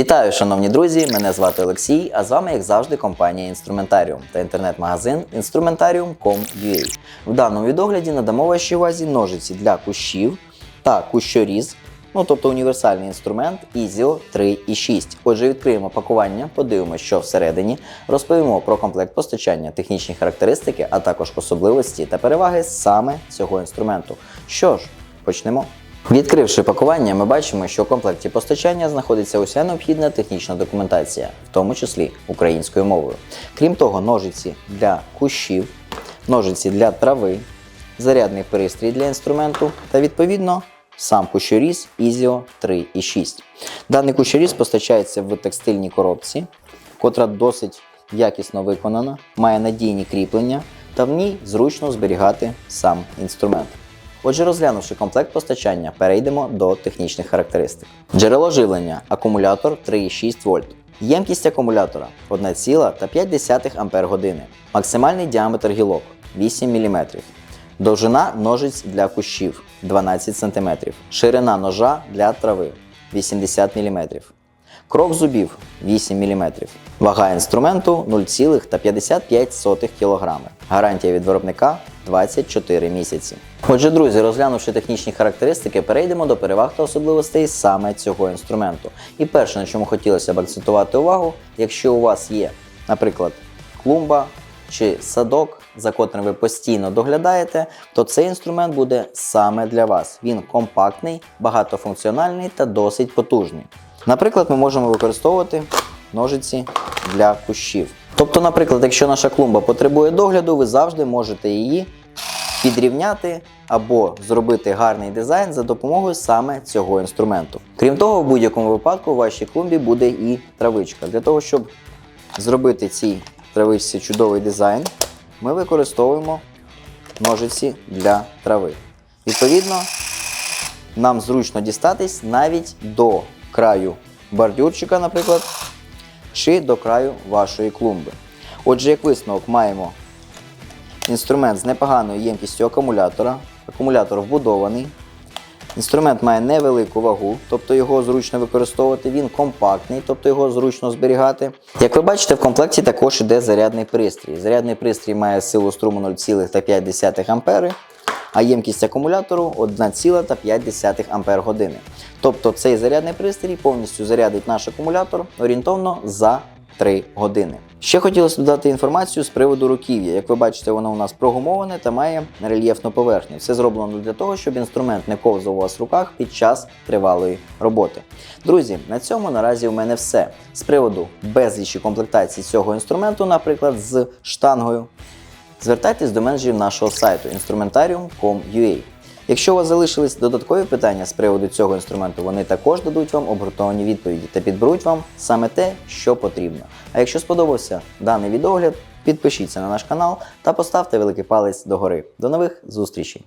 Вітаю, шановні друзі! Мене звати Олексій, а з вами, як завжди, компанія Інструментаріум та інтернет-магазин Instrumentarium.com.ua. В даному відогляді надамо вашій увазі ножиці для кущів та кущоріз, ну тобто універсальний інструмент Izio 3.6. Отже, відкриємо пакування, подивимося, що всередині, розповімо про комплект постачання, технічні характеристики, а також особливості та переваги саме цього інструменту. Що ж, почнемо. Відкривши пакування, ми бачимо, що у комплекті постачання знаходиться уся необхідна технічна документація, в тому числі українською мовою. Крім того, ножиці для кущів, ножиці для трави, зарядний пристрій для інструменту та відповідно сам кущоріз Izio 3.6. Даний кущоріз постачається в текстильній коробці, котра досить якісно виконана, має надійні кріплення та в ній зручно зберігати сам інструмент. Отже, розглянувши комплект постачання, перейдемо до технічних характеристик. Джерело живлення акумулятор 3,6 вольт. Ємкість акумулятора 1,5 Ампер години. Максимальний діаметр гілок 8 мм. Довжина ножиць для кущів 12 см. Ширина ножа для трави 80 мм. Крок зубів 8 мм. Вага інструменту 0,55 кг. Гарантія від виробника 24 місяці. Отже, друзі, розглянувши технічні характеристики, перейдемо до переваг та особливостей саме цього інструменту. І перше, на чому хотілося б акцентувати увагу, якщо у вас є, наприклад, клумба чи садок, за котрим ви постійно доглядаєте, то цей інструмент буде саме для вас. Він компактний, багатофункціональний та досить потужний. Наприклад, ми можемо використовувати ножиці для кущів. Тобто, наприклад, якщо наша клумба потребує догляду, ви завжди можете її підрівняти або зробити гарний дизайн за допомогою саме цього інструменту. Крім того, в будь-якому випадку у вашій клумбі буде і травичка. Для того, щоб зробити цій травичці чудовий дизайн, ми використовуємо ножиці для трави. Відповідно, нам зручно дістатись навіть до краю бордюрчика, наприклад, чи до краю вашої клумби. Отже, як висновок, маємо інструмент з непоганою ємкістю акумулятора. Акумулятор вбудований. Інструмент має невелику вагу, тобто його зручно використовувати. Він компактний, тобто його зручно зберігати. Як ви бачите, в комплекті також іде зарядний пристрій. Зарядний пристрій має силу струму 0,5 А, а ємкість акумулятору 1,5 Ампер години. Тобто цей зарядний пристрій повністю зарядить наш акумулятор орієнтовно за 3 години. Ще хотілося додати інформацію з приводу руків'я. Як ви бачите, воно у нас прогумоване та має рельєфну поверхню. Це зроблено для того, щоб інструмент не ковзав у вас в руках під час тривалої роботи. Друзі, на цьому наразі у мене все. З приводу безлічі комплектації цього інструменту, наприклад, з штангою, звертайтесь до менеджерів нашого сайту instrumentarium.com.ua. Якщо у вас залишились додаткові питання з приводу цього інструменту, вони також дадуть вам обґрунтовані відповіді та підберуть вам саме те, що потрібно. А якщо сподобався даний відогляд, підпишіться на наш канал та поставте великий палець догори. До нових зустрічей!